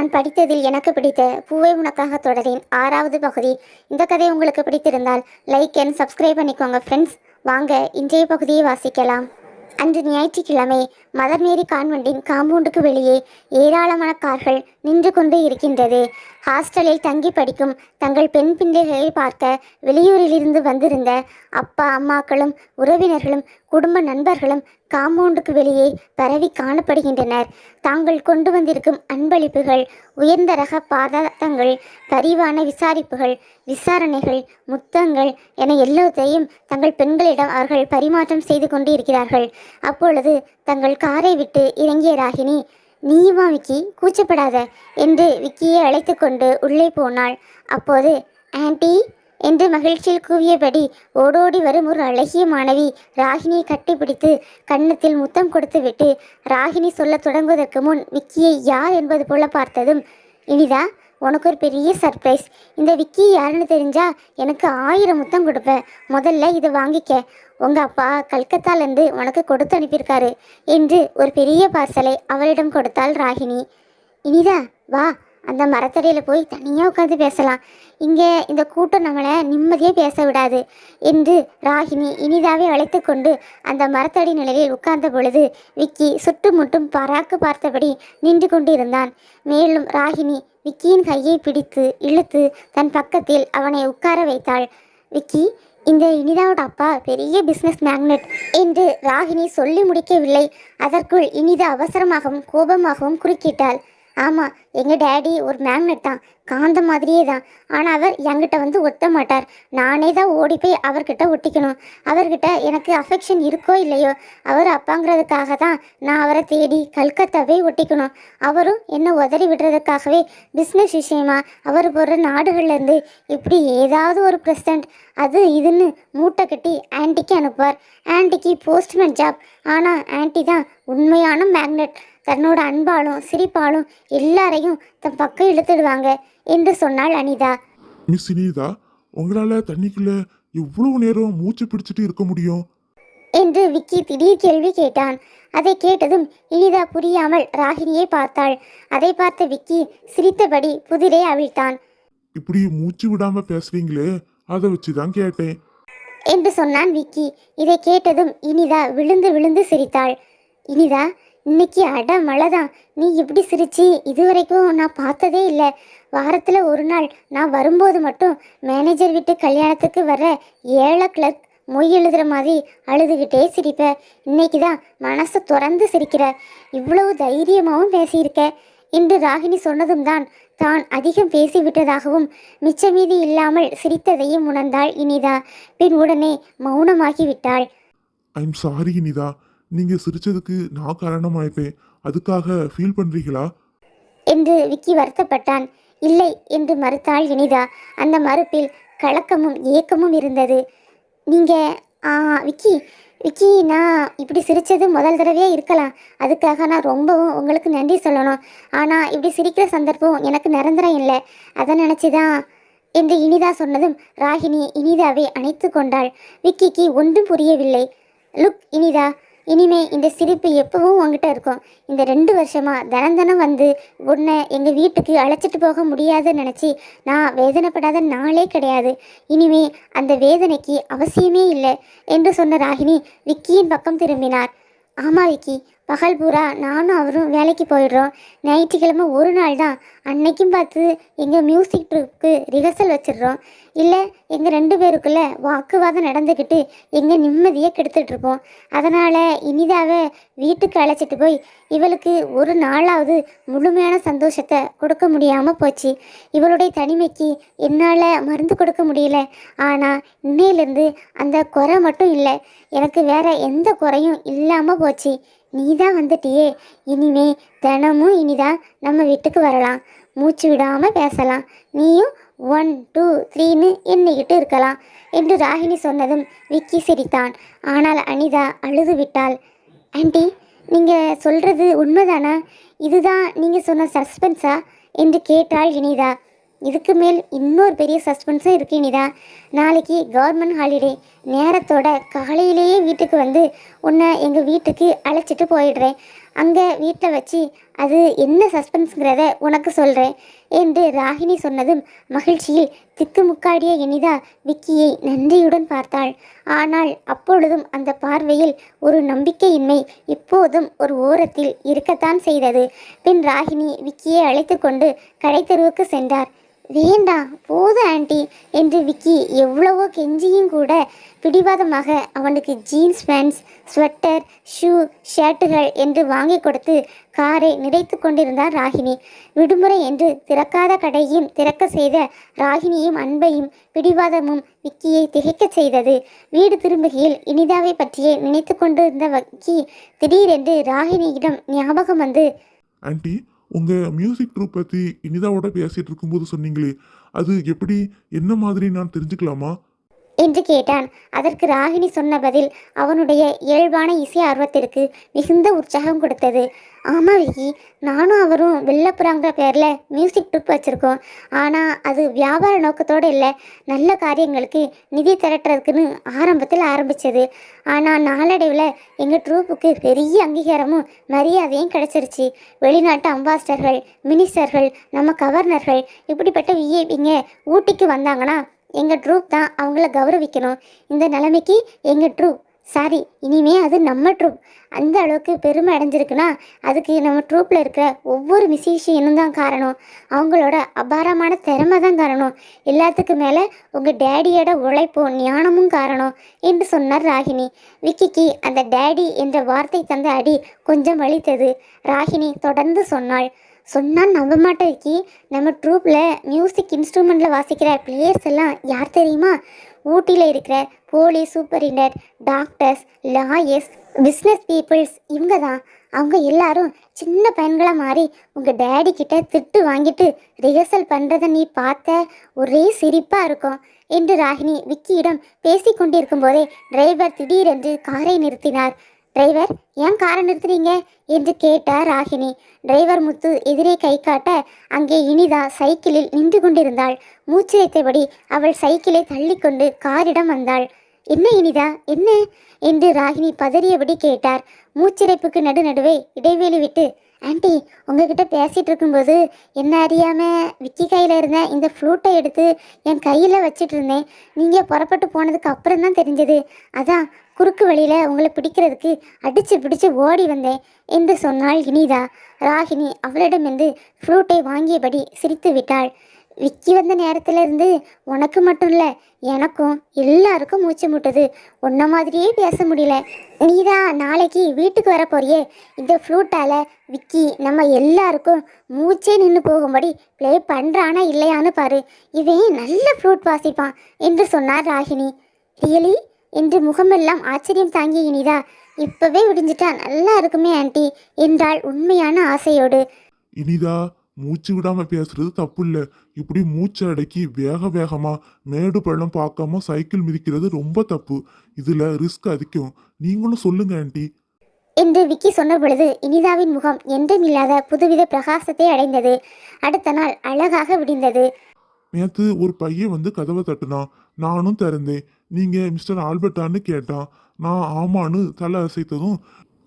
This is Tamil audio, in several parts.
நான் படித்ததில் எனக்கு பிடித்த பூவை உனக்காக தொடரின் ஆறாவது பகுதி. இந்த கதை உங்களுக்கு பிடித்திருந்தால் லைக் அண்ட் சப்ஸ்கிரைப் பண்ணிக்கோங்க ஃப்ரெண்ட்ஸ் வாங்க இன்றைய பகுதியை வாசிக்கலாம். அன்று ஞாயிற்றுக்கிழமை மதர் மேரி கான்வெண்டின் காம்பவுண்டுக்கு வெளியே ஏராளமான கார்கள் நின்று கொண்டு இருக்கின்றது. ஹாஸ்டலில் தங்கி படிக்கும் தங்கள் பெண் பிள்ளைகளை பார்க்க வெளியூரிலிருந்து வந்திருந்த அப்பா அம்மாக்களும் உறவினர்களும் குடும்ப நண்பர்களும் காம்பவுண்டுக்கு வெளியே பரவி காணப்படுகின்றனர். தாங்கள் கொண்டு வந்திருக்கும் அன்பளிப்புகள் உயர்ந்த ரக பாதகங்கள் பரிவான விசாரிப்புகள் விசாரணைகள் முத்தங்கள் என எல்லாத்தையும் தங்கள் பெண்களிடம் அவர்கள் பரிமாற்றம் செய்து கொண்டு இருக்கிறார்கள். அப்பொழுது தங்கள் காரை விட்டு இறங்கிய ராகினி நீயுமா விக்கி கூச்சப்படாத என்று விக்கியை அழைத்து கொண்டு உள்ளே போனாள். அப்போது ஆன்ட்டி என்று மகிழ்ச்சியில் கூவியபடி ஓடோடி வரும் ஒரு அழகிய மாணவி ராகினியை கட்டிப்பிடித்து கன்னத்தில் முத்தம் கொடுத்துவிட்டு ராகினி சொல்லத் தொடங்குவதற்கு முன் விக்கியை யார் என்பது போல பார்த்ததும் இனிதா உனக்கு ஒரு பெரிய சர்ப்ரைஸ் இந்த விக்கி யாருன்னு தெரிஞ்சா எனக்கு ஆயிரம் முத்தம் கொடுப்பேன் முதல்ல இதை வாங்கிக்க. உங்க அப்பா கல்கத்தாலேருந்து உனக்கு கொடுத்து அனுப்பியிருக்காரு என்று ஒரு பெரிய பார்சலை அவளிடம் கொடுத்தாள் ராகினி இனிதா வா. அந்த மரத்தடியில் போய் தனியாக உட்காந்து பேசலாம். இங்கே இந்த கூட்டம் நம்மளை நிம்மதியாக பேச விடாது என்று ராகினி இனிதாவை அழைத்து கொண்டு அந்த மரத்தடி நிலையில் உட்கார்ந்த பொழுது விக்கி சுற்றுமுட்டும் பராக்கு பார்த்தபடி நின்று கொண்டிருந்தான். மேலும் ராகினி விக்கியின் கையை பிடித்து இழுத்து தன் பக்கத்தில் அவனை உட்கார வைத்தாள். விக்கி இந்த இனிதாவோட அப்பா பெரிய பிஸ்னஸ் மேக்னெட் என்று ராகினி சொல்லி முடிக்கவில்லை. அதற்குள் இனிதா அவசரமாகவும் கோபமாகவும் குறுக்கிட்டாள். ஆமாம் எங்கள் டேடி ஒரு மேக்னெட் தான் காந்த மாதிரியே தான். ஆனால் அவர் என்கிட்ட வந்து ஒட்ட மாட்டார். நானே தான் ஓடி போய் அவர்கிட்ட ஒட்டிக்கணும். அவர்கிட்ட எனக்கு அஃபெக்ஷன் இருக்கோ இல்லையோ அவர் அப்பாங்கிறதுக்காக தான் நான் அவரை தேடி கல்கத்தாவே ஒட்டிக்கணும். அவரும் என்னை உதறி விடுறதுக்காகவே பிஸ்னஸ் விஷயமா அவர் போடுற நாடுகள்லேருந்து இப்படி ஏதாவது ஒரு ப்ரெசன்ட் அது இதுன்னு மூட்டை கட்டி ஆன்ட்டிக்கு அனுப்புவார். ஆன்ட்டிக்கு போஸ்ட்மேன் ஜாப் ஆனால் ஆன்ட்டி தான் உண்மையான மேக்னெட் தன்னோட அன்பாலும் சிரிப்பாலும் எல்லாரையும் தன் பக்கம் இழுத்துடுவாங்க என்று சொன்னாள் அனிதா. மிஸ் இனிதா உங்களால தண்ணிக்குள்ள எவ்வளவு நேரம் மூச்சு பிடிச்சிட்டு இருக்க முடியும்? என்று விக்கி திடீர் கேள்வி கேட்டான். அதை கேட்டதும் இனிதா புரியாமல் ராகினியை பார்த்தாள். அதை பார்த்த விக்கி சிரித்தபடி புதிரை அவிழ்த்தான். இப்படி மூச்சு விடாம பேசுறீங்களே அதை வச்சு தான் கேட்டேன். என்று சொன்னான் விக்கி. இதை கேட்டதும் இனிதா விழுந்து விழுந்து சிரித்தாள். இனிதா இன்னைக்கு அட மழை தான் நீ இப்படி சிரிச்சு? இதுவரைக்கும் நான் பார்த்ததே இல்லை. வாரத்தில் ஒரு நாள் நான் வரும்போது மட்டும் மேனேஜர் வீட்டு கல்யாணத்துக்கு வர ஏழை கிளர்க் மொய் எழுதுகிற மாதிரி அழுதுகிட்டே சிரிப்ப. இன்னைக்கு தான் மனசை திறந்து சிரிக்கிற. இவ்வளவு தைரியமாகவும் பேசியிருக்க. என்று ராகினி சொன்னதும் தான் தான் அதிகம் பேசிவிட்டதாகவும் மிச்சமீதி இல்லாமல் சிரித்ததையும் உணர்ந்தாள் இனிதா. பின் உடனே மௌனமாகி விட்டாள். I'm sorry Initha. நீங்க சிரிச்சதுக்கு நான் காரணமாயிப்பேன். அதுக்காக ஃபீல் பண்றீங்களா? என்று விக்கி வருத்தப்பட்டான். இல்லை என்று மறுத்தாள் இனிதா அந்த மறுப்பில் கலக்கமும் ஏக்கமும் இருந்தது. நீங்க விக்கி விக்கி நான் இப்படி சிரித்தது முதல் தடவையாக இருக்கலாம். அதுக்காக நான் ரொம்பவும் உங்களுக்கு நன்றி சொல்லணும். ஆனால் இப்படி சிரிக்கிற சந்தர்ப்பம் எனக்கு நிரந்தரம் இல்லை. அதை நினச்சி தான் என்று இனிதா சொன்னதும் ராகினி இனிதாவை அணைத்து கொண்டாள். விக்கிக்கு ஒன்றும் புரியவில்லை. லுக் இனிதா இனிமே இந்த சிரிப்பு எப்பவும் உங்ககிட்ட இருக்கும். இந்த ரெண்டு வருஷமா தினம் தினம் வந்து உன்னை எங்கள் வீட்டுக்கு அழைச்சிட்டு போக முடியாதுன்னு நினச்சி நான் வேதனைப்படாத நாளே கிடையாது. இனிமே அந்த வேதனைக்கு அவசியமே இல்லை என்று சொன்ன ராகினி விக்கியின் பக்கம் திரும்பினார். ஆமா விக்கி பகல் பூரா நானும் அவரும் வேலைக்கு போயிடுறோம். ஞாயிற்றுக்கிழமை ஒரு நாள் தான். அன்னைக்கும் பார்த்து எங்கள் மியூசிக் ட்ரூப்புக்கு ரிஹர்சல் வச்சிடுறோம். இல்லை எங்கள் ரெண்டு பேருக்குள்ள வாக்குவாதம் நடந்துக்கிட்டு எங்கள் நிம்மதியை கெடுத்துட்ருப்போம் அதனால் இனிதாவை வீட்டுக்கு அழைச்சிட்டு போய் இவளுக்கு ஒரு நாளாவது முழுமையான சந்தோஷத்தை கொடுக்க முடியாமல் போச்சு. இவளுடைய தனிமைக்கு என்னால் மருந்து கொடுக்க முடியல. ஆனால் இன்னையிலேருந்து அந்த குறை மட்டும் இல்லை. எனக்கு வேற எந்த குறையும் இல்லாமல் போச்சு. நீ தான் வந்துட்டியே. இனிமே தினமும் இனிதான் நம்ம வீட்டுக்கு வரலாம். மூச்சு விடாமல் பேசலாம். நீயும் ஒன் டூ த்ரீன்னு எண்ணிக்கிட்டு இருக்கலாம் என்று ராகினி சொன்னதும் விக்கி சிரித்தான். ஆனால் அனிதா அழுது விட்டாள். ஆண்டி நீங்கள் சொல்கிறது உண்மைதானா? இதுதான் நீங்கள் சொன்ன சஸ்பென்ஸா? என்று கேட்டாள் இனிதா. இதுக்கு மேல் இன்னொரு பெரிய சஸ்பென்ஸும் இருக்கு இனிதா. நாளைக்கு கவர்மெண்ட் ஹாலிடே நேரத்தோட காலையிலேயே வீட்டுக்கு வந்து உன்னை எங்கள் வீட்டுக்கு அழைச்சிட்டு போயிடுறேன். அங்கே வீட்டில் வச்சு அது என்ன சஸ்பென்ஸுங்கிறத உனக்கு சொல்கிறேன் என்று ராகினி சொன்னதும் மகிழ்ச்சியில் திக்குமுக்காடிய இனிதா விக்கியை நன்றியுடன் பார்த்தாள். ஆனால் அப்பொழுதும் அந்த பார்வையில் ஒரு நம்பிக்கையின்மை இப்போதும் ஒரு ஓரத்தில் இருக்கத்தான் செய்தது. பின் ராகினி விக்கியை அழைத்து கொண்டு கடைத்தெருவுக்கு சென்றார். வேண்டாம் போதும் ஆண்டி. என்று விக்கி எவ்வளவோ கெஞ்சியும் கூட பிடிவாதமாக அவனுக்கு ஜீன்ஸ் பேண்ட்ஸ் ஸ்வெட்டர் ஷூ ஷர்ட்டுகள் என்று வாங்கி கொடுத்து காரை நிறைத்து கொண்டிருந்தார் ராகினி. விடுமுறை என்று திறக்காத கடையும் திறக்க செய்த ராகினியும் அன்பையும் பிடிவாதமும் விக்கியை திகைக்கச் செய்தது. வீடு திரும்புகையில் இனிதாவை பற்றியே நினைத்து கொண்டிருந்த விக்கி திடீரென்று ராகினியிடம் ஞாபகம் வந்து ஆண்டி உங்கள் மியூசிக் ட்ரூப் பற்றி இனிதாவோட பேசிகிட்டு இருக்கும்போது சொன்னீங்களே அது எப்படி என்ன மாதிரி நான் தெரிஞ்சுக்கலாமா? என்று கேட்டான். அதற்கு ராகினி சொன்ன பதில் அவனுடைய இயல்பான இசை ஆர்வத்திற்கு மிகுந்த உற்சாகம் கொடுத்தது. ஆமா விக்கி நானும் அவரும் வெள்ளப்புறாங்கிற பேரில் மியூசிக் ட்ரூப் வச்சுருக்கோம். ஆனால் அது வியாபார நோக்கத்தோடு இல்லை. நல்ல காரியங்களுக்கு நிதி திரட்டுறதுக்குன்னு ஆரம்பத்தில் ஆரம்பித்தது ஆனால் நாளடைவில் எங்கள் ட்ரூப்புக்கு பெரிய அங்கீகாரமும் மரியாதையும் கிடச்சிருச்சு. வெளிநாட்டு அம்பாசிடர்கள் மினிஸ்டர்கள் நம்ம கவர்னர்கள் இப்படிப்பட்ட விஐபிங்க ஊட்டிக்கு வந்தாங்கன்னா எங்கள் ட்ரூப் தான் அவங்கள கௌரவிக்கணும். இந்த நிலைமைக்கு எங்கள் ட்ரூப் சாரி இனிமே அது நம்ம ட்ரூப் அந்த அளவுக்கு பெருமை அடைஞ்சிருக்குன்னா அதுக்கு நம்ம ட்ரூப்பில் இருக்கிற ஒவ்வொரு மியூசிஷியனும் தான் காரணம். அவங்களோட அபாரமான திறமை தான் காரணம். எல்லாத்துக்கும் மேலே உங்கள் டேடியோட உழைப்பும் ஞானமும் காரணம் என்று சொன்னார் ராகினி. விக்கிக்கு அந்த டேடி என்ற வார்த்தை தந்த அடி கொஞ்சம் வலித்தது. ராகினி தொடர்ந்து சொன்னாள் சொன்னால் நம்ப மாட்டேன் இருக்கி நம்ம ட்ரூப்பில் மியூசிக் இன்ஸ்ட்ருமெண்ட்டில் வாசிக்கிற பிளேயர்ஸ் எல்லாம் யார் தெரியுமா? ஊட்டியில் இருக்கிற police superintendent doctors lawyers business peoples இவங்க தான் அவங்க எல்லாரும் சின்ன பையன்களாக மாறி உங்கள் டேடி கிட்ட திட்டு வாங்கிட்டு ரிஹர்சல் பண்ணுறத நீ பார்த்த ஒரே சிரிப்பாக இருக்கும். என்று ராகினி விக்கியிடம் பேசி கொண்டிருக்கும் போதே டிரைவர் திடீரென்று காரை நிறுத்தினார். டிரைவர் ஏன் காரை நிறுத்துறீங்க? என்று கேட்டார் ராகினி. டிரைவர் முத்து எதிரே கை காட்ட அங்கே இனிதா சைக்கிளில் நின்று கொண்டிருந்தாள். மூச்சிரைத்தபடி அவள் சைக்கிளை தள்ளிக்கொண்டு காரிடம் வந்தாள். என்ன இனிதா? என்ன? என்று ராகினி பதறியபடி கேட்டார். மூச்சிறைப்புக்கு நடுநடுவே இடைவேளி விட்டு ஆண்டி உங்ககிட்ட பேசிகிட்டு இருக்கும்போது என்ன அறியாமல் விக்கி கையில் இருந்த இந்த ஃப்ளூட்டை எடுத்து என் கையில் வச்சிட்டு இருந்தேன். நீங்கள் புறப்பட்டு போனதுக்கு அப்புறம் தான் தெரிஞ்சது. அதான் குறுக்கு வழியில் உங்களை பிடிக்கிறதுக்கு அடித்து பிடிச்சு ஓடி வந்தேன் என்று சொன்னாள் இனிதா. ராகினி அவளிடமிருந்து ஃப்ரூட்டை வாங்கியபடி சிரித்து விட்டாள். விக்கி வந்த நேரத்திலிருந்து உனக்கு மட்டும் இல்லை எனக்கும் எல்லாருக்கும் மூச்சு முட்டுது. உன்ன மாதிரியே பேச முடியல. நீதான் நாளைக்கு வீட்டுக்கு வர போறியே இந்த ஃப்ளூட்டால் விக்கி நம்ம எல்லாருக்கும் மூச்சே நின்று போகும்படி ப்ளே பண்ணுறானா இல்லையான்னு பாரு. இவன் நல்ல ஃப்ளூட் வாசிப்பான் என்று சொன்னார் ராகினி. ரியலி என்று முகமெல்லாம் ஆச்சரியம் தாங்கிய இனிதா இப்பவே விடிஞ்சிட்டா நல்லா இருக்குமே ஆண்டி என்றாள் உண்மையான ஆசையோடு. இனிதா மூச்சு விடாம பேசுறது தப்பு இல்ல இப்படி மூச்சு அடக்கி வேக வேகமா மேடு பள்ளம் பார்க்காம சைக்கிள் மிதிக்கிறது ரொம்ப தப்பு. இதுல ரிஸ்க் அதிகம். நீங்களும் சொல்லுங்க ஆன்ட்டி என்று விக்கி சொன்ன பொழுது இனிதாவின் முகம் என்றும் இல்லாத புதுவித பிரகாசத்தை அடைந்தது. அடுத்த நாள் அழகாக விடிந்தது. நேத்து ஒரு பையன் வந்து கதவை தட்டுனான். நானும் திறந்தேன் நீங்கள் மிஸ்டர் ஆல்பர்ட்டான்னு கேட்டான். நான் ஆமான்னு தலை அசைத்ததும்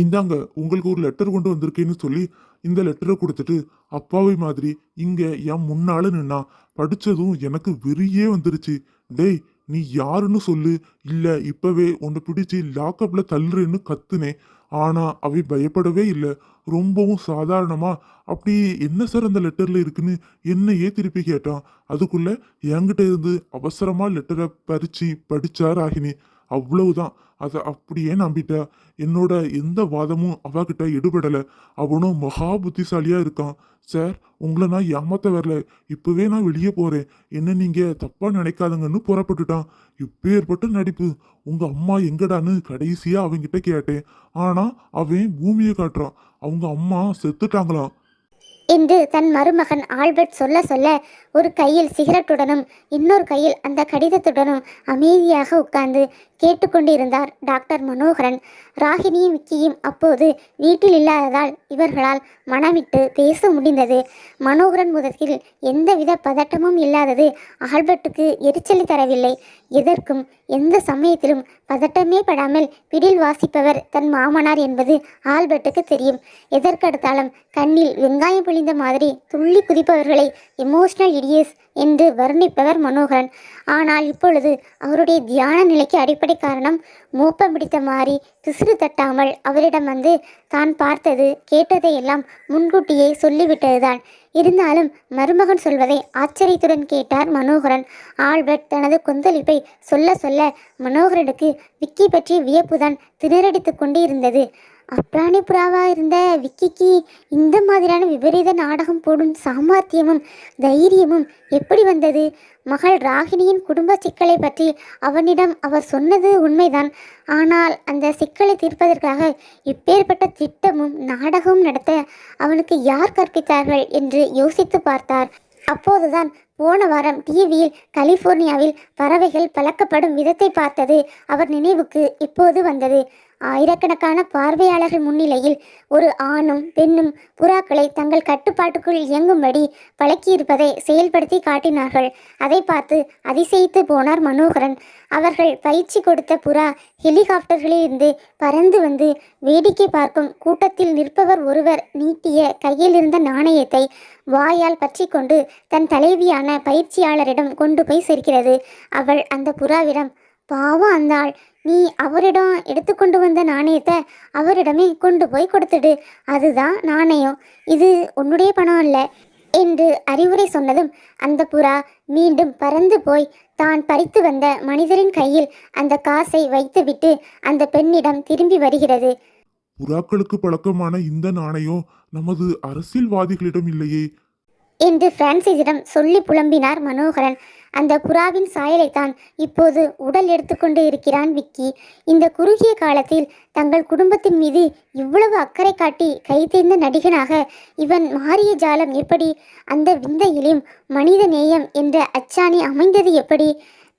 இந்தாங்க உங்களுக்கு ஒரு லெட்டர் கொண்டு வந்திருக்கேன்னு சொல்லி இந்த லெட்டரை கொடுத்துட்டு அப்பாவை மாதிரி இங்கே என் முன்னால் நின்னா படித்ததும் எனக்கு வெறியே வந்துருச்சு. டேய் நீ யாருன்னு சொல்லு. இல்லை இப்போவே உன்னை பிடிச்சி லாக்கப்பில் தள்ளுறேன்னு கத்துனேன். ஆனால் அவை பயப்படவே இல்லை. ரொம்பவும் சாதாரணமா அப்படி என்ன சார் அந்த லெட்டரில் இருக்குன்னு என்னையே திருப்பி கேட்டான். அதுக்குள்ளே என்கிட்ட இருந்து அவசரமாக லெட்டரை பறித்து படித்தார் ராகினி. அவ்வளவுதான். அதை அப்படியே நம்பிட்டா. என்னோட எந்த வாதமும் அவகிட்ட எடுபடலை. அவனும் மகா புத்திசாலியாக இருக்கான். சார் உங்களை நான் ஏமாத்த வரல. இப்போவே நான் வெளியே போகிறேன் என்ன நீங்கள் தப்பாக நினைக்காதங்கன்னு புறப்பட்டுட்டான். இப்போ ஏற்பட்ட நடிப்பு. உங்கள் அம்மா எங்கடான்னு கடைசியாக அவங்கிட்ட கேட்டேன். ஆனால் அவன் பூமியை காட்டுறான். அவங்க அம்மா செத்துட்டாங்களாம். என்று தன் மருமகன் ஆல்பர்ட் சொல்ல சொல்ல ஒரு கையில் சிகரெட்டுடனும் இன்னொரு கையில் அந்த கடிதத்துடனும் அமைதியாக உட்கார்ந்து கேட்டுக்கொண்டிருந்தார் டாக்டர் மனோகரன். ராகினியும் விக்கியும் அப்போது வீட்டில் இல்லாததால் இவர்களால் மனமிட்டு பேச முடிந்தது. மனோகரன் முதலில் எந்தவித பதட்டமும் இல்லாதது ஆல்பர்ட்டுக்கு எரிச்சலை தரவில்லை. எதற்கும் எந்த சமயத்திலும் பதட்டமே படாமல் பிடில் வாசிப்பவர் தன் மாமனார் என்பது ஆல்பர்ட்டுக்கு தெரியும். எதற்கடுத்தாலும் கண்ணில் வெங்காயம் பொழிந்த மாதிரி துள்ளி குதிப்பவர்களை எமோஷனல் இடியஸ் என்று வர்ணிப்பவர் மனோகரன். ஆனால் இப்பொழுது அவருடைய தியான நிலைக்கு அடிப்படை காரணம் மோப்பம் பிடித்த மாதிரி திசுறு தட்டாமல் அவரிடம் வந்து தான் பார்த்தது கேட்டதை எல்லாம் முன்கூட்டியே சொல்லிவிட்டதுதான். இருந்தாலும் மருமகன் சொல்வதை ஆச்சரியத்துடன் கேட்டார் மனோகரன். ஆல்பர்ட் தனது கொந்தளிப்பை சொல்ல சொல்ல மனோகரனுக்கு விக்கி பற்றிய வியப்புதான் திணறடித்து கொண்டு இருந்தது அப்ராணி புறாவாக இருந்த விக்கிக்கு இந்த மாதிரியான விபரீத நாடகம் போடும் சாமர்த்தியமும் தைரியமும் எப்படி வந்தது? மகள் ராகினியின் குடும்ப சிக்கலை பற்றி அவனிடம் அவர் சொன்னது உண்மைதான். ஆனால் அந்த சிக்கலை தீர்ப்பதற்காக இப்பேற்பட்ட திட்டமும் நாடகமும் நடத்த அவனுக்கு யார் கற்பித்தார்கள் என்று யோசித்து பார்த்தார். அப்போதுதான் போன வாரம் டிவியில் கலிபோர்னியாவில் பறவைகள் பழக்கப்படும் விதத்தை பார்த்தது அவர் நினைவுக்கு இப்போது வந்தது. ஆயிரக்கணக்கான பார்வையாளர்கள் முன்னிலையில் ஒரு ஆணும் பெண்ணும் புறாக்களை தங்கள் கட்டுப்பாட்டுக்குள் இயங்கும்படி பழக்கியிருப்பதை செயல்படுத்தி காட்டினார்கள். அதை பார்த்து அதிசயித்து போனார் மனோகரன். அவர்கள் பயிற்சி கொடுத்த புறா ஹெலிகாப்டர்களிலிருந்து பறந்து வந்து வேடிக்கை பார்க்கும் கூட்டத்தில் நிற்பவர் ஒருவர் நீட்டிய கையில் இருந்த நாணயத்தை வாயால் பற்றி கொண்டு தன் தலைவியான பயிற்சியாளரிடம் கொண்டு போய் சேர்க்கிறது. அவள் அந்த புறாவிடம் பாவம் அந்த ஆள் நீ அவரிடம் எடுத்துக்கொண்டு வந்த நாணயத்தை அவரிடமே கொண்டு போய் கொடுத்துடு. அதுதான் நாணயம். இது உன்னுடைய பணம் அல்ல என்று அறிவுரை சொன்னதும் அந்த புறா மீண்டும் பறந்து போய் தான் பறித்து வந்த மனிதரின் கையில் அந்த காசை வைத்துவிட்டு அந்த பெண்ணிடம் திரும்பி வருகிறது. புறாக்களுக்கு பழக்கமான இந்த நாணயம் நமது அரசியல்வாதிகளிடம் இல்லையே. என்று பிரான்சிஸிடம் சொல்லி புலம்பினார் மனோகரன். அந்த புறாவின் சாயலைத்தான் இப்போது உடல் எடுத்துக்கொண்டு இருக்கிறான் விக்கி. இந்த குறுகிய காலத்தில் தங்கள் குடும்பத்தின் மீது இவ்வளவு அக்கறை காட்டி கைதேர்ந்த நடிகனாக இவன் மாறிய ஜாலம் எப்படி? அந்த விந்தையிலும் மனித நேயம் என்ற அச்சாணி அமைந்தது எப்படி?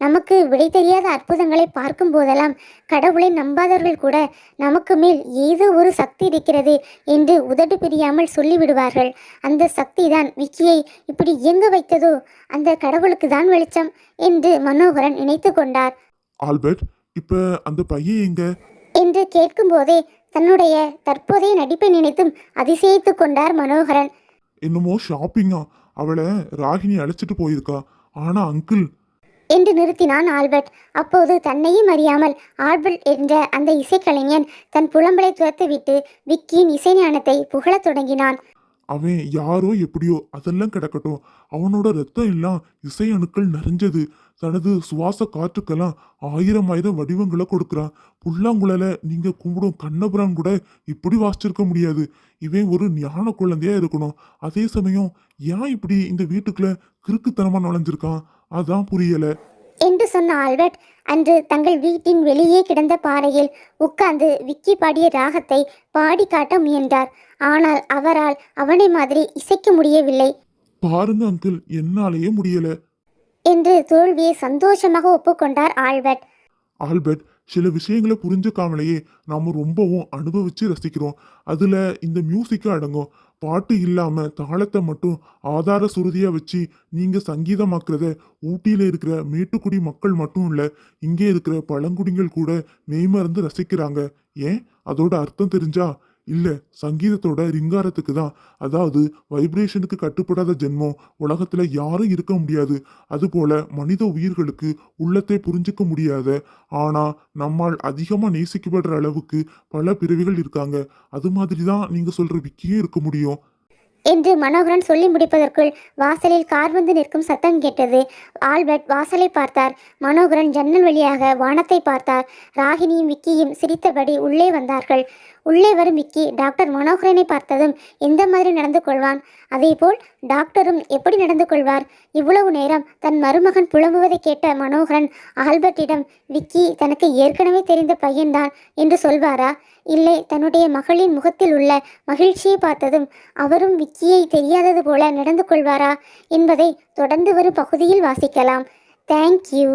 நமக்கு விடை தெரியாத அற்புதங்களை பார்க்கும் போதெல்லாம் கடவுளை நம்பாதவர்கள் கூட நமக்கு மேல் ஏதோ ஒரு சக்தி இருக்கிறது என்று உதடு பிரியாமல் சொல்லிவிடுவார்கள். அந்த சக்தி தான் விக்கியை இப்படி இயங்க வைத்ததோ? அந்த கடவுளுக்கு தான் வெளிச்சம் என்று மனோகரன் நினைத்து கொண்டார். ஆல்பர்ட் இப்ப அந்த பையன் எங்க? என்று கேட்கும்போதே தன்னுடைய தற்போதைய நடிப்பை நினைத்தும் அதிசயித்து கொண்டார் மனோகரன். என்னமோ ஷாப்பிங்கா அவளை ராகினி அழைச்சிட்டு போயிருக்கா. ஆனா அங்கிள் என்று நிறுத்தினான் ஆல்பர்ட். அப்போது தன்னையும் அறியாமல் ஆல்பர்ட் என்ற அந்த இசைக்கலைஞன் தன் புலம்பலை துரத்துவிட்டு விக்கியின் இசை ஞானத்தை புகழத் தொடங்கினான். அவன் யாரோ எப்படியோ அதெல்லாம் கிடக்கட்டும். அவனோட ரத்தம் எல்லாம் இசை அணுக்கள் நிறைஞ்சது. தனது சுவாச காற்றுக்கெல்லாம் ஆயிரம் ஆயிரம் வடிவங்களை கொடுக்குறான். புல்லாங்குழல நீங்க கும்பிடும் கண்ணபுரான் கூட இப்படி வாசிச்சிருக்க முடியாது. இவன் ஒரு ஞான குழந்தையா இருக்கணும். அதே சமயம் ஏன் இப்படி இந்த வீட்டுக்குள்ள கிறுக்குத்தனமா நுழைஞ்சிருக்கான்? அதான் புரியல. என்று சொன்ன ஆல்பர்ட் அன்று தங்கள் வீட்டின் வெளியே கிடந்த பாறையில் உட்கார்ந்து விக்கி பாடிய ராகத்தை பாடி காட்ட முயன்றார். ஆனால் அவரால் அவனை மாதிரி இசைக்க முடியவில்லை. பாருங்க அங்கிள் என்னாலேயே முடியல. என்று தோல்வியை சந்தோஷமாக ஒப்புக்கொண்டார் ஆல்பர்ட். ஆல்பர்ட் சில விஷயங்களை புரிஞ்சுக்காமலேயே நாம ரொம்பவும் அனுபவிச்சு ரசிக்கிறோம். அதுல இந்த மியூசிக்கு அடங்கும். பாட்டு இல்லாம தாளத்தை மட்டும் ஆதார சுருதியா வச்சு நீங்க சங்கீதமாக்குறத ஊட்டியில இருக்கிற மேட்டுக்குடி மக்கள் மட்டும் இல்ல இங்கே இருக்கிற பழங்குடிகள் கூட மெய்மறந்து ரசிக்கிறாங்க. ஏன்? அதோட அர்த்தம் தெரிஞ்சா இல்லை சங்கீதத்தோட ரிங்காரத்துக்கு தான். அதாவது வைப்ரேஷனுக்கு கட்டுப்படாத ஜென்மம் உலகத்தில் யாரும் இருக்க முடியாது. அதுபோல மனித உயிர்களுக்கு உள்ளத்தை புரிஞ்சிக்க முடியாத ஆனால் நம்மால் அதிகமாக நேசிக்கப்படுற அளவுக்கு பல பிறவிகள் இருக்காங்க. அது மாதிரி தான் நீங்கள் சொல்கிற விக்கியே இருக்க முடியும். என்று மனோகரன் சொல்லி முடிப்பதற்குள் வாசலில் கார் வந்து நிற்கும் சத்தம் கேட்டது. ஆல்பர்ட் வாசலை பார்த்தார். மனோகரன் ஜன்னல் வழியாக வானத்தை பார்த்தார். ராகினியும் விக்கியும் சிரித்தபடி உள்ளே வந்தார்கள். உள்ளே வரும் விக்கி டாக்டர் மனோகரனை பார்த்ததும் எந்த மாதிரி நடந்து கொள்வான்? அதேபோல் டாக்டரும் எப்படி நடந்து கொள்வார்? இவ்வளவு நேரம் தன் மருமகன் புலம்புவதை கேட்ட மனோகரன் ஆல்பர்ட்டிடம் விக்கி தனக்கு ஏற்கனவே தெரிந்த பையன்தான் என்று சொல்வாரா? இல்லை தன்னுடைய மகளின் முகத்தில் உள்ள மகிழ்ச்சியை பார்த்ததும் அவரும் விக்கியை தெரியாதது போல நடந்து கொள்வாரா என்பதை தொடர்ந்து வரும் பகுதியில் வாசிக்கலாம். தேங்க்யூ